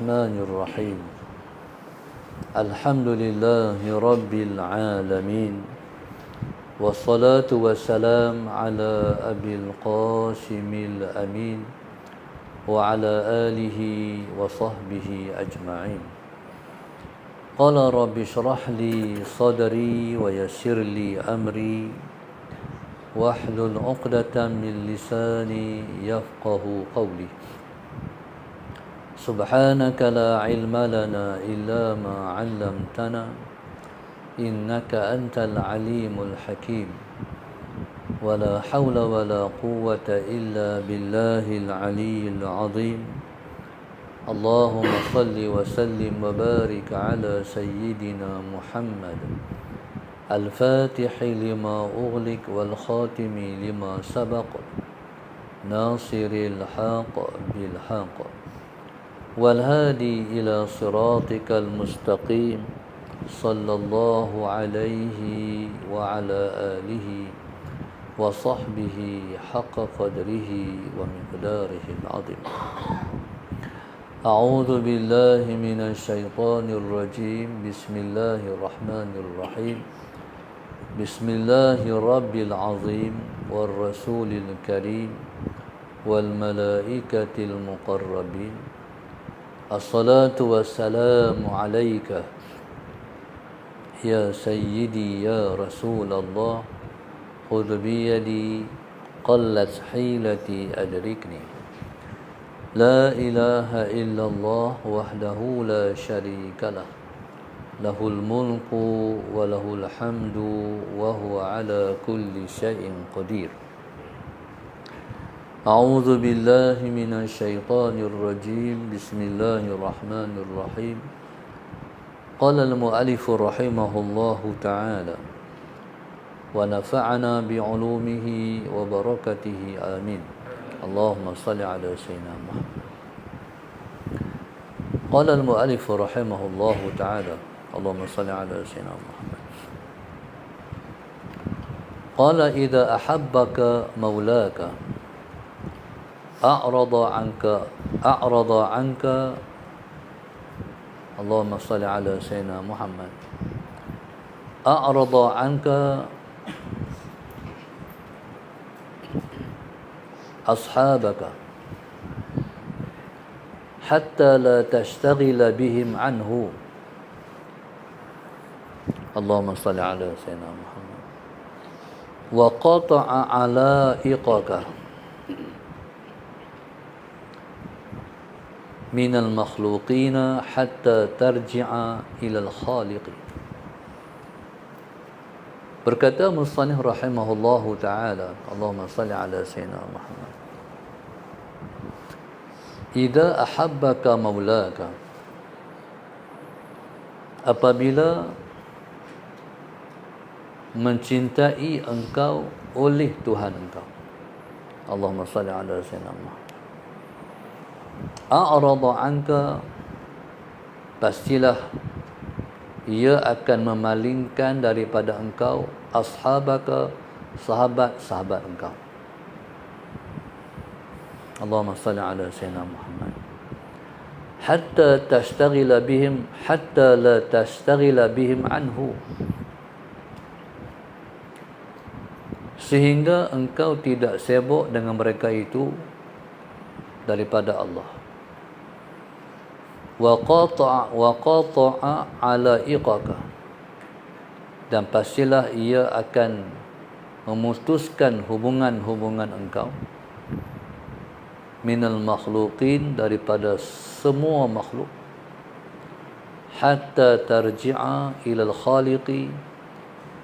الرحمن الرحيم. الحمد لله رب العالمين والصلاة والسلام على أبي القاسم الأمين وعلى آله وصحبه أجمعين. قال رب اشرح لي صدري ويسر لي أمري واحلل عقدة من لساني يفقه قولي. سبحانك لا علم لنا إلا ما علمتنا إنك أنت العليم الحكيم. ولا حول ولا قوة إلا بالله العلي العظيم. اللهم صل وسلم وبارك على سيدنا محمد. الفاتح لما أغلق والخاتم لما سبق. ناصر الحق بالحق. والهادي إلى صراطك المستقيم. صلى الله عليه وعلى آله وصحبه حق قدره ومقداره العظيم. أعوذ بالله من الشيطان الرجيم. بسم الله الرحمن الرحيم. بسم الله رب العظيم والرسول الكريم والملائكة المقربين. الصلاة والسلام عليك يا سيدي يا رسول الله خذ بيدي قلت حيلتي أدركني لا إله إلا الله وحده لا شريك له له الملك وله الحمد وهو على كل شيء قدير أعوذ بالله من الشيطان الرجيم. بسم الله الرحمن الرحيم. قال المؤلف رحمه الله تعالى ونفعنا بعلومه وبركته. آمين. اللهم صل على سيدنا محمد. قال المؤلف رحمه الله تعالى اللهم صل على سيدنا محمد. قال إذا أحبك مولاك أعرض عنك أعرض عنك. اللهم صل على سيدنا محمد. أعرض عنك. أصحابك. حتى لا تشتغل بهم عنه. اللهم صل على سيدنا محمد. وقطع علائقك. من المخلوقين حتى ترجع إلى الخالق. berkata مصنف رحمه الله تعالى. اللهم صل على سيدنا محمد. إذا أحبك مولاك apabila mencintai engkau oleh Tuhan engkau. اللهم صل على سيدنا محمد A'rada anka Pastilah ia akan memalingkan daripada engkau ashabaka sahabat-sahabat engkau. Allahumma salli ala sayyidina Muhammad. Hatta tashtaghila bihim hatta la tashtaghila bihim anhu. Sehingga engkau tidak sibuk dengan mereka itu daripada Allah. Wa qata'a wa qata'a ala iqaka. Dan pastilah ia akan memutuskan hubungan-hubungan engkau. Minal makhluqin daripada semua makhluk. Hatta tarji'a ila al-khaliqi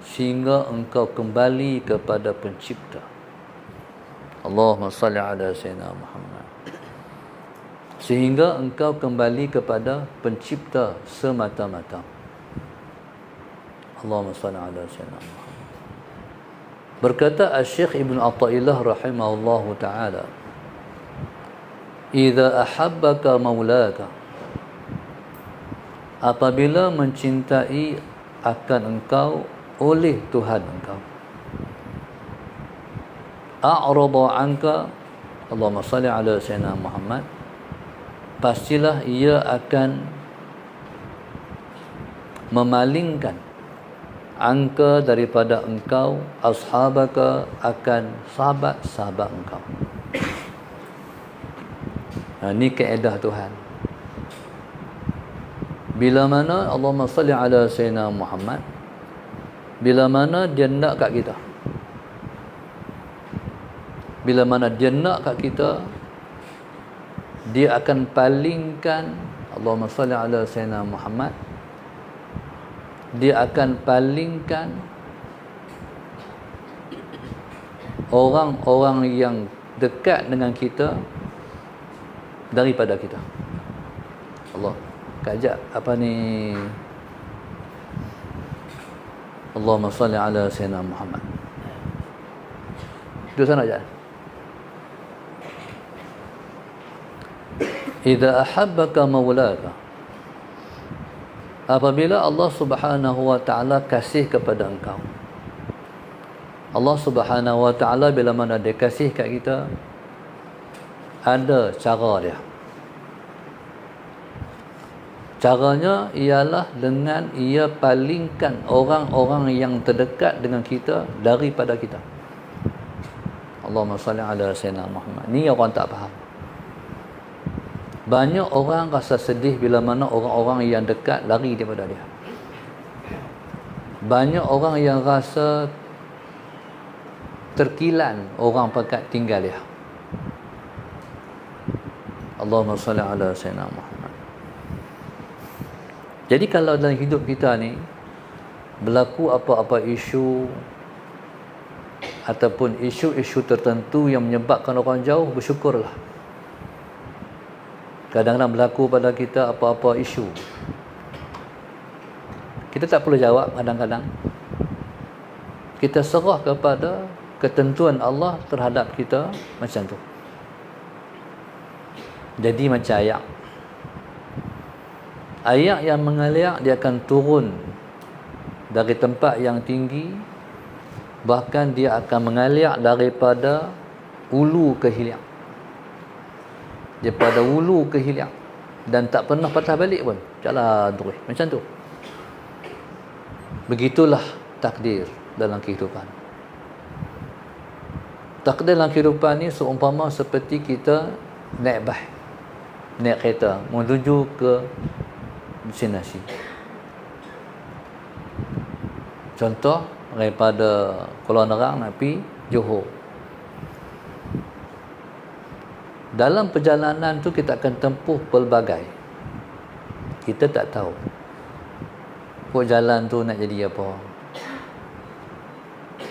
sehingga engkau kembali kepada pencipta. Allahumma salli ala sayyidina Muhammad sehingga engkau kembali kepada pencipta semata-mata. Allahumma salli ala sayyidina berkata Syekh Ibn Atta'illah rahimahullahu taala Idza ahabbaka maulaka apabila mencintai akan engkau oleh Tuhan engkau. A'rada anka Allahumma salli ala sayyidina Muhammad pastilah ia akan memalingkan angka daripada engkau ashabaka akan sahabat-sahabat engkau. Ha, ini keedah Tuhan. Bila mana Allahumma salli ala Sayyidina Muhammad bila mana dia nak kat kita. Bila mana dia nak kat kita dia akan palingkan Allahumma salli ala Sayyidina Muhammad. Dia akan palingkan orang-orang yang dekat dengan kita daripada kita. Allah kajak apa ni? Allahumma salli ala sayyidina Muhammad. Itu sana aja Idza ahabbaka maulaka. Apabila Allah Subhanahu wa taala kasih kepada engkau. Allah Subhanahu wa taala bila mana dia kasih kat kita ada cara dia. Caranya ialah dengan ia palingkan orang-orang yang terdekat dengan kita daripada kita. Allahumma salli ala sayyidina Muhammad. Ni orang tak faham banyak orang rasa sedih bila mana orang-orang yang dekat lari daripada dia. Banyak orang yang rasa terkilan orang pekat tinggal dia. Allahumma salli ala sayyidina Muhammad. Jadi kalau dalam hidup kita ni berlaku apa-apa isu ataupun isu-isu tertentu yang menyebabkan orang jauh bersyukurlah kadang-kadang berlaku pada kita apa-apa isu. Kita tak perlu jawab kadang-kadang. Kita serah kepada ketentuan Allah terhadap kita macam tu. Jadi macam ayat ayat yang mengalir dia akan turun dari tempat yang tinggi. Bahkan dia akan mengalir daripada ulu ke hilang daripada ulu ke hilang dan tak pernah patah balik pun. Jalan terus. Macam tu. Begitulah takdir dalam kehidupan. Takdir dalam kehidupan ni seumpama seperti kita naik bah naik kereta menuju ke destinasi. Contoh daripada Kuala Nerang nak pergi Johor dalam perjalanan tu kita akan tempuh pelbagai. Kita tak tahu. Kok jalan tu nak jadi apa.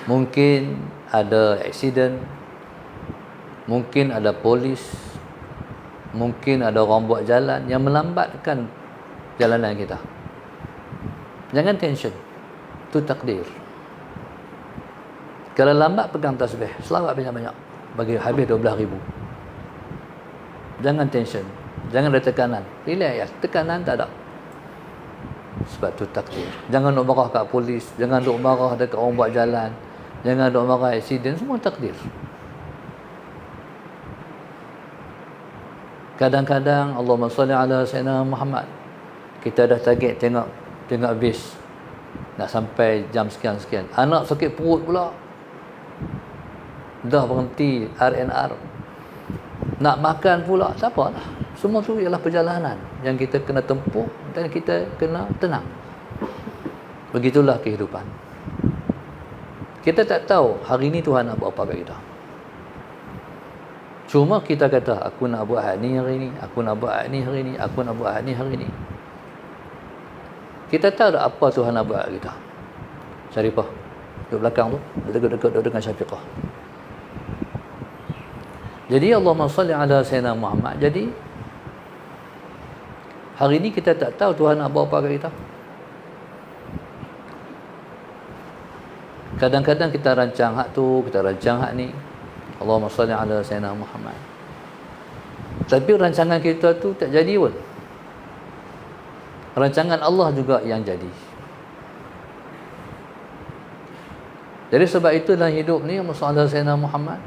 Mungkin ada accident. Mungkin ada polis. Mungkin ada orang buat jalan yang melambatkan jalanan kita. Jangan tension. Tu takdir. Kalau lambat pegang tasbih selawat banyak-banyak bagi habis 12 ribu jangan tension. Jangan ada tekanan. Relax ya. Tekanan tak ada. Sebab tu takdir. Jangan nak marah kat polis. Jangan nak marah dekat orang buat jalan. Jangan nak marah accident. Semua takdir. Kadang-kadang Allahumma salli ala sayyidina Muhammad. Kita dah target tengok tengok bis nak sampai jam sekian-sekian. Anak sakit perut pula. Dah berhenti RNR nak makan pula tak apalah semua tu ialah perjalanan yang kita kena tempuh dan kita kena tenang. Begitulah kehidupan. Kita tak tahu hari ni Tuhan nak buat apa kat kita. Cuma kita kata aku nak buat ni hari ni aku nak buat ni hari ni aku nak buat ni hari ni. Kita tahu tak apa Tuhan nak buat kita? Syarifah duduk belakang tu dekat-dekat dengan Syafiqah jadi Allahumma salli ala Sayyidina Muhammad. Jadi hari ini kita tak tahu Tuhan nak bawa apa kita. Kadang-kadang kita rancang hak tu, kita rancang hak ni. Allahumma salli ala Sayyidina Muhammad. Tapi rancangan kita tu tak jadi pun. Rancangan Allah juga yang jadi. Jadi sebab itu dalam hidup ni Muhammad Sayyidina Muhammad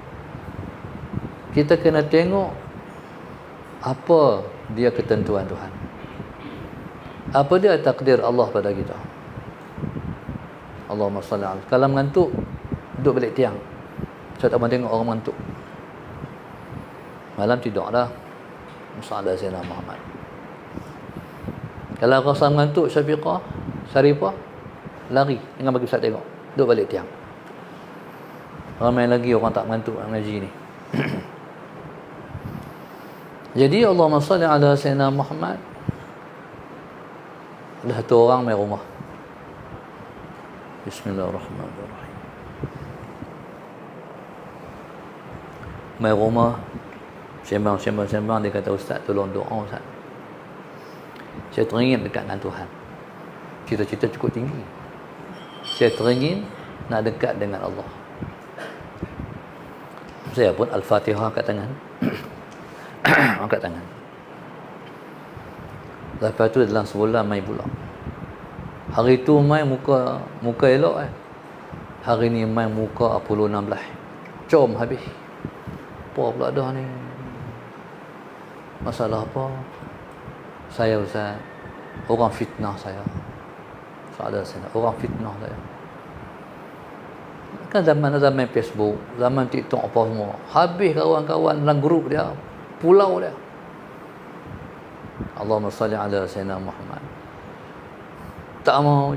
kita kena tengok apa dia ketentuan Tuhan. Apa dia takdir Allah pada kita? Allahumma salli ala. Kalau mengantuk duduk balik tiang. Saya tak mahu tengok orang mengantuk. Malam tidaklah masalah Sayyidina Muhammad. Kalau rasa mengantuk Syafiqah Syarifah lari. Dengan bagi Ustaz tengok. Duduk balik tiang. Ramai lagi orang tak mengantuk ngaji ni jadi Allahumma salli ala Sayyidina Muhammad. Ada satu orang main rumah. Bismillahirrahmanirrahim. Main rumah sembang sembang sembang dia kata ustaz tolong doa ustaz. Saya teringin dekat dengan Tuhan. Cita-cita cukup tinggi. Saya teringin nak dekat dengan Allah. Saya pun Al-Fatihah kat tangan angkat tangan. Lepas tu dalam sebulan main pula. Hari tu main muka muka elok eh. Hari ni main muka Apollo 16 com habis. Apa pula dah ni? Masalah apa? Saya Ustaz. Orang fitnah saya. Soalan saya orang fitnah saya. Kan zaman zaman Facebook zaman TikTok apa semua. Habis kawan-kawan dalam grup dia pulau dia. Allahumma salli ala Sayyidina Muhammad. Tak mau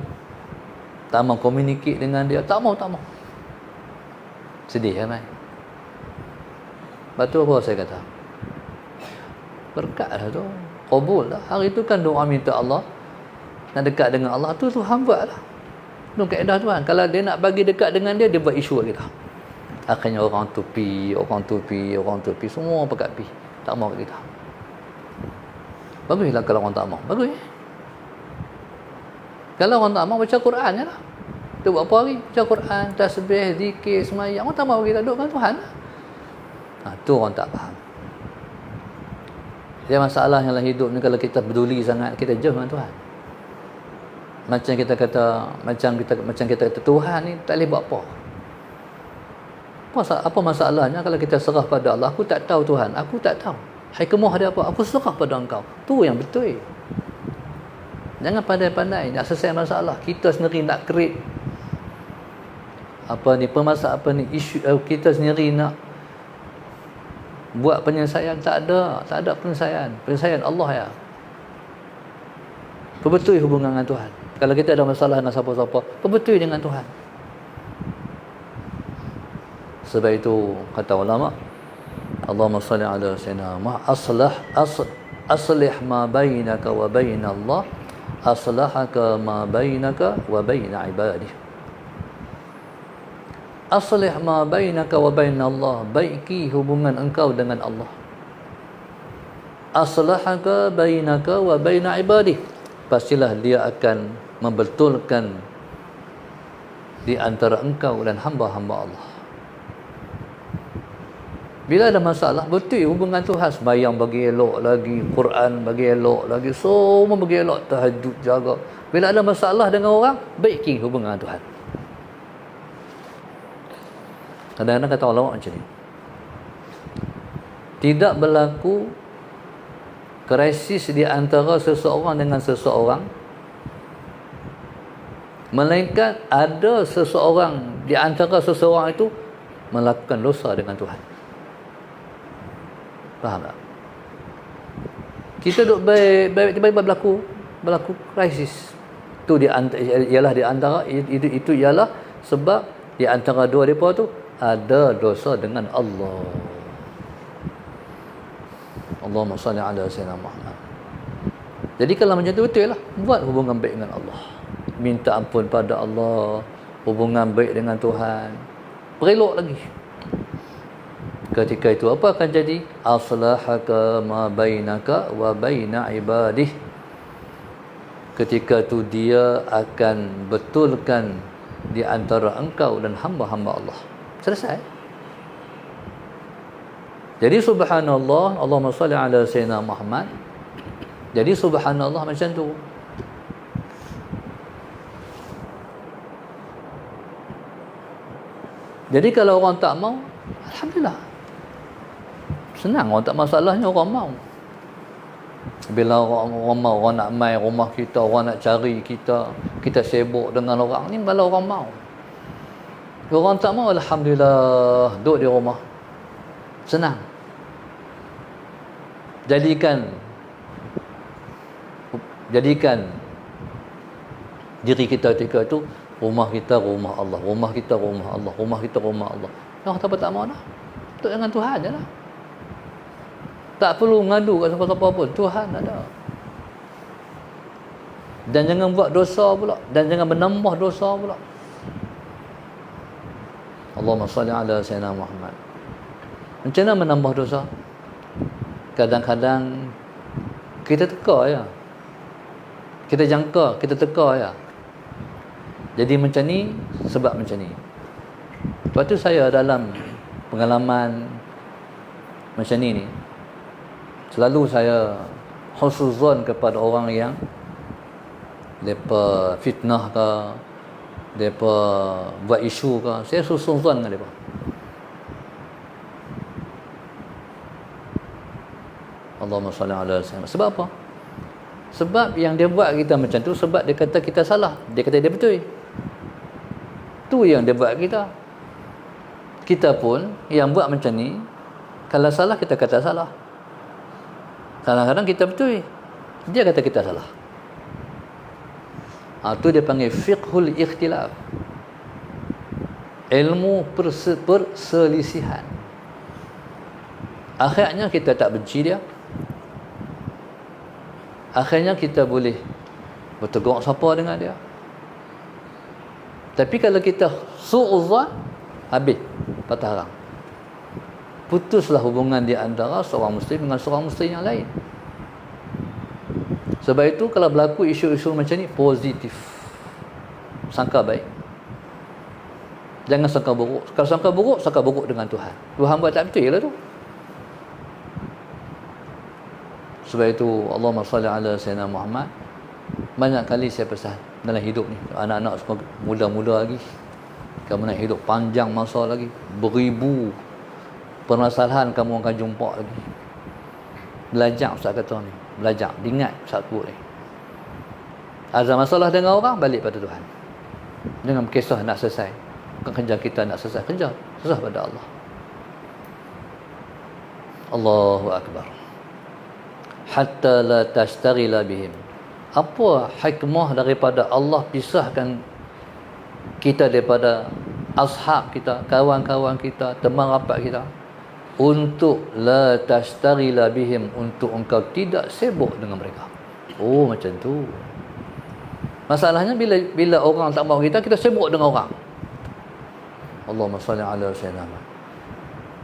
tak mau communicate dengan dia tak mau tak mau. Sedih kan mai? Lepas apa saya kata? Berkat lah tu. Kabul lah. Hari tu kan doa minta Allah. Nak dekat dengan Allah tu tu hamba lah. Tu kaedah tuan kalau dia nak bagi dekat dengan dia dia buat isu kita. Akhirnya orang tu pi orang tu pi orang tu pi semua pekat pi tak mau kita. Baguslah kalau orang tak mau. Bagus. Kalau orang tak mau baca Quran je lah. Dia buat apa hari baca Quran tasbih zikir semayang orang tak mau kita duduk dengan Tuhan ha, tu orang tak faham. Dia masalah yang hidup ni kalau kita peduli sangat kita jauh dengan Tuhan. Macam kita kata macam kita macam kita kata Tuhan ni tak boleh buat apa apa, apa masalahnya kalau kita serah pada Allah? Aku tak tahu Tuhan. Aku tak tahu. Hikmah dia apa? Aku serah pada engkau. Tu yang betul. Jangan pandai-pandai. Nak selesai masalah. Kita sendiri nak create. Apa ni pemasak apa ni isu uh, kita sendiri nak buat penyelesaian. Tak ada. Tak ada penyelesaian. Penyelesaian Allah ya. Perbetul hubungan dengan Tuhan. Kalau kita ada masalah dengan siapa-siapa perbetul dengan Tuhan sebab itu kata ulama Allahumma salli ala sayyidina Muhammad aslah as, aslih ma bainaka wa bain Allah aslahaka ma bainaka wa bain ibadih. Aslih ma bainaka wa bain Allah baiki hubungan engkau dengan Allah. Aslahaka bainaka wa bain ibadih. Pastilah dia akan membetulkan di antara engkau dan hamba-hamba Allah bila ada masalah, betul hubungan Tuhan. Sembayang bagi elok lagi, Quran bagi elok lagi, semua bagi elok, tahajud jaga. Bila ada masalah dengan orang, baiki hubungan Tuhan. Kadang-kadang kata Allah macam ni. Tidak berlaku krisis di antara seseorang dengan seseorang melainkan ada seseorang di antara seseorang itu melakukan dosa dengan Tuhan. Faham tak? Kita duduk baik, baik tiba-tiba berlaku berlaku krisis. Tu di ialah di antara itu itu ialah sebab di antara dua depa tu ada dosa dengan Allah. Allahumma salli ala sayyidina Muhammad. Jadi kalau macam tu betul lah buat hubungan baik dengan Allah. Minta ampun pada Allah, hubungan baik dengan Tuhan. Perelok lagi ketika itu apa akan jadi? Aslahaka ma bainaka wa baina ibadih. Ketika itu dia akan betulkan di antara engkau dan hamba-hamba Allah. Selesai. Jadi subhanallah Allahumma salli ala sayyidina Muhammad. Jadi subhanallah macam tu. Jadi kalau orang tak mau alhamdulillah Senang orang tak masalahnya orang mau. bila orang ramai orang nak mai rumah kita orang nak cari kita kita sibuk dengan orang ni kalau orang mau. Orang tak mau alhamdulillah duduk di rumah. Senang. Jadikan jadikan diri kita ketika itu rumah kita rumah Allah rumah kita rumah Allah rumah kita rumah Allah. Orang tak tak mau dah duduk dengan Tuhan je lah tak perlu ngadu kat siapa-siapa pun. Tuhan ada. Dan jangan buat dosa pula. Dan jangan menambah dosa pula. Allahumma salli ala Sayyidina Muhammad. Macam mana menambah dosa? Kadang-kadang kita teka ya. Kita jangka, kita teka ya. Jadi macam ni sebab macam ni. Lepas tu saya dalam pengalaman macam ni ni selalu saya khusuzan kepada orang yang mereka fitnah ke mereka buat isu ke saya susuzan dengan mereka. Allahumma salli ala sayyidina. Sebab apa? Sebab yang dia buat kita macam tu sebab dia kata kita salah. Dia kata dia betul. Tu yang dia buat kita. Kita pun yang buat macam ni kalau salah kita kata salah Kadang-kadang kita betul. Dia kata kita salah. Ha, dia panggil fiqhul ikhtilaf. Ilmu perse perselisihan. Akhirnya kita tak benci dia. Akhirnya kita boleh bertegur siapa dengan dia. Tapi kalau kita su'uzan, habis patah harang putuslah hubungan di antara seorang muslim dengan seorang muslim yang lain. Sebab itu kalau berlaku isu-isu macam ni positif. Sangka baik. Jangan sangka buruk. Kalau sangka buruk sangka buruk dengan Tuhan. Tuhan buat tak betul lah tu. Sebab itu Allahumma salli ala sayyidina Muhammad. Banyak kali saya pesan dalam hidup ni. Anak-anak semua muda-muda lagi. Kamu nak hidup panjang masa lagi. Beribu permasalahan kamu akan jumpa lagi. Belajar Ustaz kata ni. Belajar. Ingat Ustaz sebut ni. Ada masalah dengan orang balik pada Tuhan. Jangan kisah nak selesai. Bukan kerja kita nak selesai kerja. Susah pada Allah. Allahu Akbar. Hatta la tashtagila bihim. Apa hikmah daripada Allah pisahkan kita daripada ashab kita kawan-kawan kita teman rapat kita untuk la tashtagila bihim untuk engkau tidak sibuk dengan mereka. Oh macam tu. Masalahnya bila bila orang tak mahu kita kita sibuk dengan orang. Allahumma salli ala sayyidina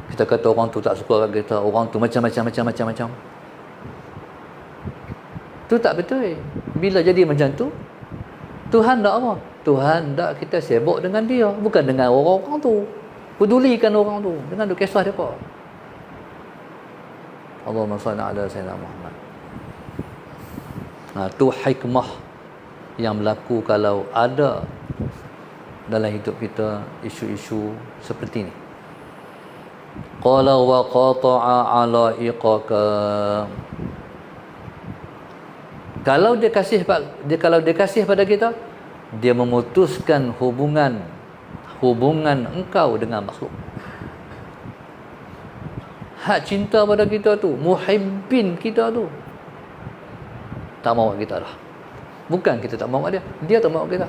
kita kata orang tu tak suka kita orang tu macam-macam macam-macam macam. Tu tak betul. Bila jadi macam tu Tuhan tak apa. Tuhan tak kita sibuk dengan dia. Bukan dengan orang-orang tu. Pedulikan orang tu. Dengan tu kisah dia apa Allahumma salli ala sayyidina Muhammad. Nah, tu hikmah yang berlaku kalau ada dalam hidup kita isu-isu seperti ini. Qala wa qata'a ala iqaka. Kalau dia kasih dia kalau dia kasih pada kita, dia memutuskan hubungan hubungan engkau dengan makhluk hak cinta pada kita tu muhibbin kita tu. Tak mahu kita dah bukan kita tak mahu dia dia tak mahu kita.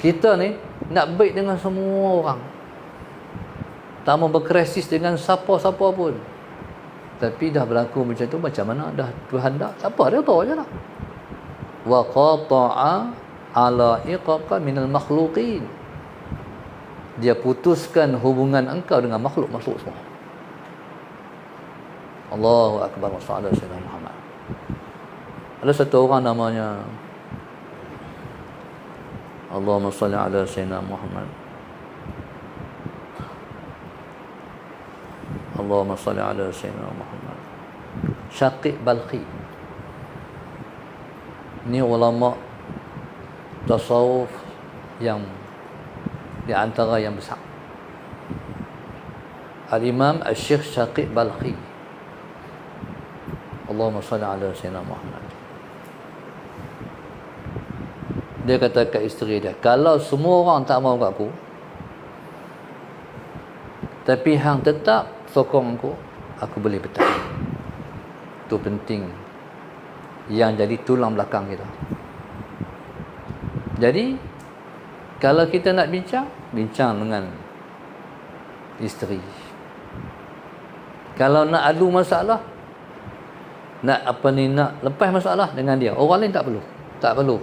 Kita ni nak baik dengan semua orang. Tak mahu berkrisis dengan siapa-siapa pun. Tapi dah berlaku macam tu macam mana dah Tuhan dah? Tak apa dia tahu je lah. Wa qata'a ala iqaqa minal makhluqin. Dia putuskan hubungan engkau dengan makhluk-makhluk semua Allahu Akbar Masalah Sayyidina Muhammad Ada satu orang namanya Allahumma salli ala Sayyidina Muhammad Allahumma salli ala Sayyidina Muhammad Syaqiq Balqi Ini ulama Tasawuf Yang Di antara yang besar Al-Imam Al-Syekh Syaqiq Balqi Allahumma salli ala sayyidina Muhammad. Dia kata kat isteri dia kalau semua orang tak mau aku tapi hang tetap sokong aku aku boleh bertahan itu penting. Yang jadi tulang belakang kita. Jadi kalau kita nak bincang bincang dengan isteri. Kalau nak adu masalah nak apa ni nak lepas masalah dengan dia. Orang lain tak perlu. Tak perlu.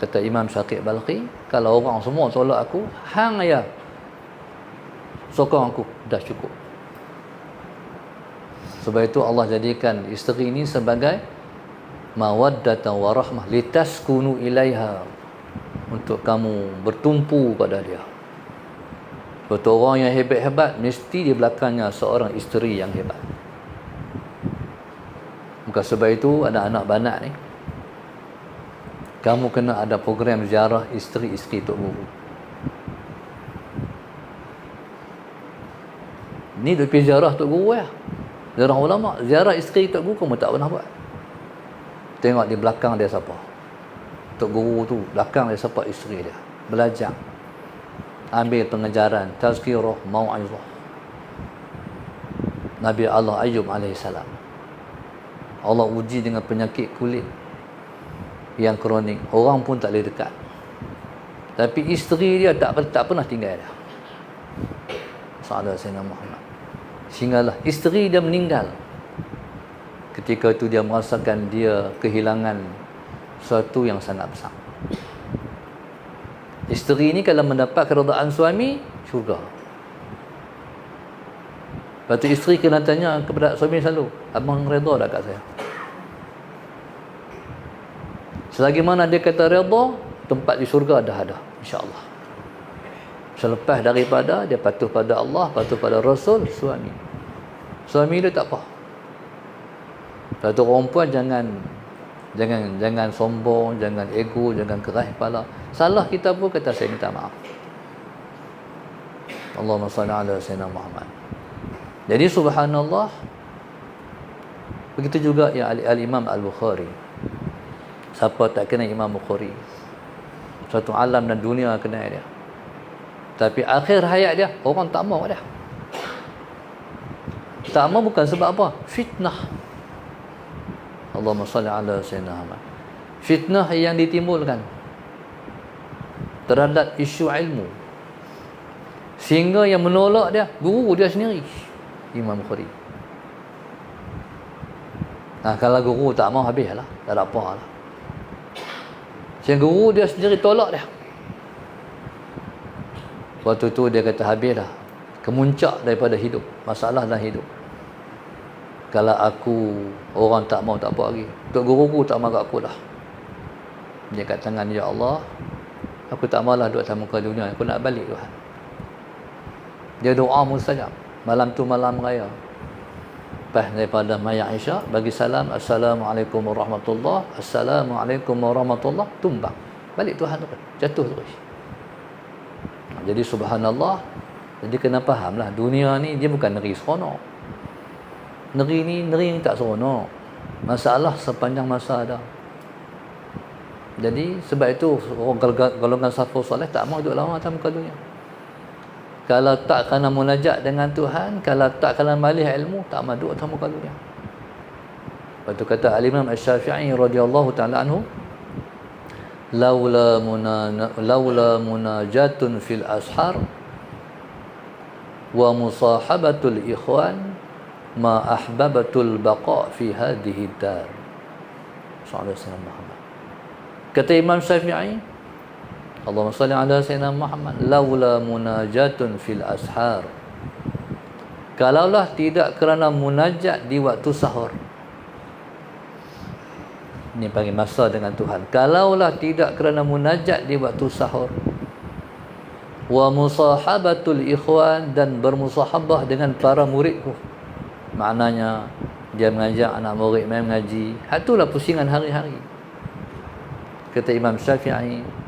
Kata Imam Syaqib Balqi kalau orang semua tolak aku hang ya. Sokong aku dah cukup. Sebab itu Allah jadikan isteri ini sebagai mawaddatan warahmah litaskunu ilaiha. Untuk kamu bertumpu pada dia. Betul orang yang hebat-hebat mesti di belakangnya seorang isteri yang hebat. Maka sebab itu ada anak banak ni. Kamu kena ada program ziarah isteri-isteri Tok Guru. Ni pergi ziarah Tok Guru ya. Ziarah ulama, ziarah isteri Tok Guru kamu tak pernah buat. Tengok di belakang dia siapa. Tok Guru tu, belakang dia siapa isteri dia. Belajar ambil pengejaran tazkirah mau'izah Nabi Allah Ayub AS Allah uji dengan penyakit kulit yang kronik. Orang pun tak boleh dekat. Tapi isteri dia tak tak pernah tinggal dia Sallallahu Alaihi Muhammad. Sehinggalah isteri dia meninggal. Ketika itu dia merasakan dia kehilangan sesuatu yang sangat besar. Isteri ni kalau mendapat keredaan suami, syurga. Lepas tu isteri kena tanya kepada suami selalu, abang reda tak kat saya? Selagi mana dia kata reda, tempat di syurga dah ada, insya-Allah. Selepas daripada dia patuh pada Allah, patuh pada Rasul, suami. Suami dia tak apa. Lepas tu perempuan jangan jangan jangan sombong jangan ego jangan keras kepala salah kita pun kata saya minta maaf Allahumma salli ala sayyidina Muhammad jadi subhanallah begitu juga yang al-Imam Al-Bukhari. Siapa tak kenal Imam Bukhari? Satu alam dan dunia kenal dia. Tapi akhir hayat dia orang tak mau dia. Tak mau bukan sebab apa? Fitnah. Allahumma salli ala sayyidina Muhammad. Fitnah yang ditimbulkan. Terhadap isu ilmu. Sehingga yang menolak dia guru dia sendiri. Imam Bukhari. Nah, kalau guru tak mau habislah. Tak ada apa lah. Sehingga guru dia sendiri tolak dia. Waktu tu dia kata habis dah. Kemuncak daripada hidup. Masalah dalam hidup kalau aku orang tak mau tak apa lagi Tok guru tak marah aku dah dia kat tangan Ya Allah aku tak malah duduk atas muka dunia aku nak balik Tuhan dia doa mustajab malam tu malam raya. Lepas daripada Maya Aisyah. Bagi salam Assalamualaikum warahmatullahi Assalamualaikum warahmatullahi tumbang. Balik Tuhan tu jatuh terus jadi subhanallah. Jadi kena faham lah dunia ni dia bukan negeri seronok. Negeri ni negeri yang tak seronok. Masalah sepanjang masa ada. Jadi sebab itu orang golongan safu soleh tak mau duduk lama atas muka dunia kalau tak kena munajat dengan Tuhan kalau tak kena malih ilmu tak mau duduk atas muka dunia. Lepas tu kata Al-Imam Al-Syafi'i radhiyallahu ta'ala anhu laula muna laula munajatun fil ashar wa musahabatul ikhwan ma ahbabatul baqa fi hadhihi dar. Sallallahu alaihi Muhammad. Kata Imam Syafi'i Allahumma salli ala sayyidina Muhammad. Laula munajatun fil ashar. Kalaulah tidak kerana munajat di waktu sahur. Ini panggil masa dengan Tuhan. Kalaulah tidak kerana munajat di waktu sahur. Wa musahabatul ikhwan dan bermusahabah dengan para muridku. Maknanya dia mengajak anak murid main mengaji. Itulah pusingan hari-hari. Kata Imam Syafi'i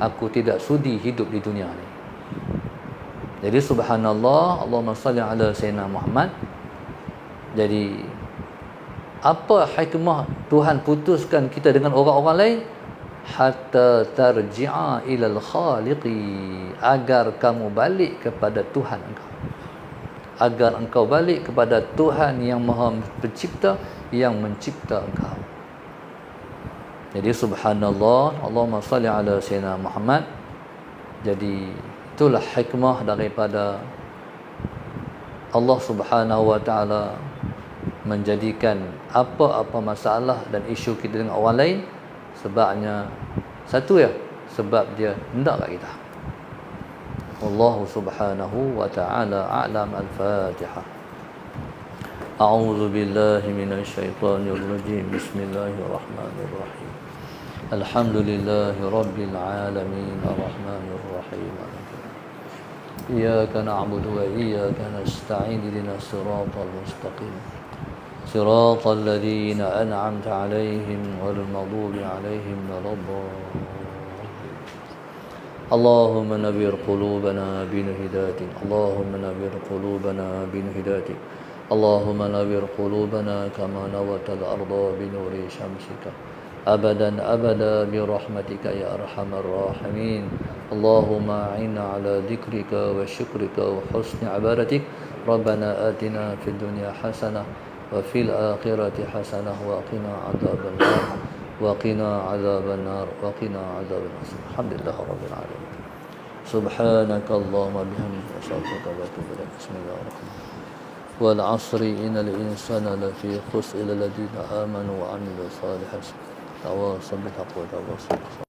aku tidak sudi hidup di dunia ni. Jadi subhanallah Allahumma salli ala sayyidina Muhammad. Jadi apa hikmah Tuhan putuskan kita dengan orang-orang lain? Hatta tarji'a ilal khaliqi agar kamu balik kepada Tuhan engkau. Agar engkau balik kepada Tuhan yang Maha Pencipta yang mencipta engkau jadi subhanallah Allahumma salli ala sayyidina Muhammad. Jadi itulah hikmah daripada Allah Subhanahu wa taala menjadikan apa-apa masalah dan isu kita dengan orang lain sebabnya satu ya sebab dia hendak kat kita. Allah Subhanahu wa taala a'lam al-Fatihah A'udzu billahi minasy syaithanir rajim Bismillahirrahmanirrahim Alhamdulillahi rabbil alamin arrahmanir rahim إياك نعبد وإياك نستعين لنا الصراط المستقيم. صراط الذين أنعمت عليهم غير عليهم ولا اللهم نبر قلوبنا بنهداتك اللهم نبر قلوبنا بنهداتك اللهم نبر قلوبنا كما نوت الأرض بنور شمسك. أبدا أبدا برحمتك يا أرحم الراحمين. اللهم أعنا على ذكرك وشكرك وحسن عبادتك. ربنا آتنا في الدنيا حسنة وفي الآخرة حسنة وقنا عذاب النار. وقنا عذاب النار وقنا عذاب النار. الحمد لله رب العالمين. سبحانك اللهم بحمدك أشهدك وأتوب إليك. بسم الله الرحمن الرحيم. والعصر إن الإنسان لفي خسر الذين آمنوا وعملوا الصالحات. 找我什么他不会找我什么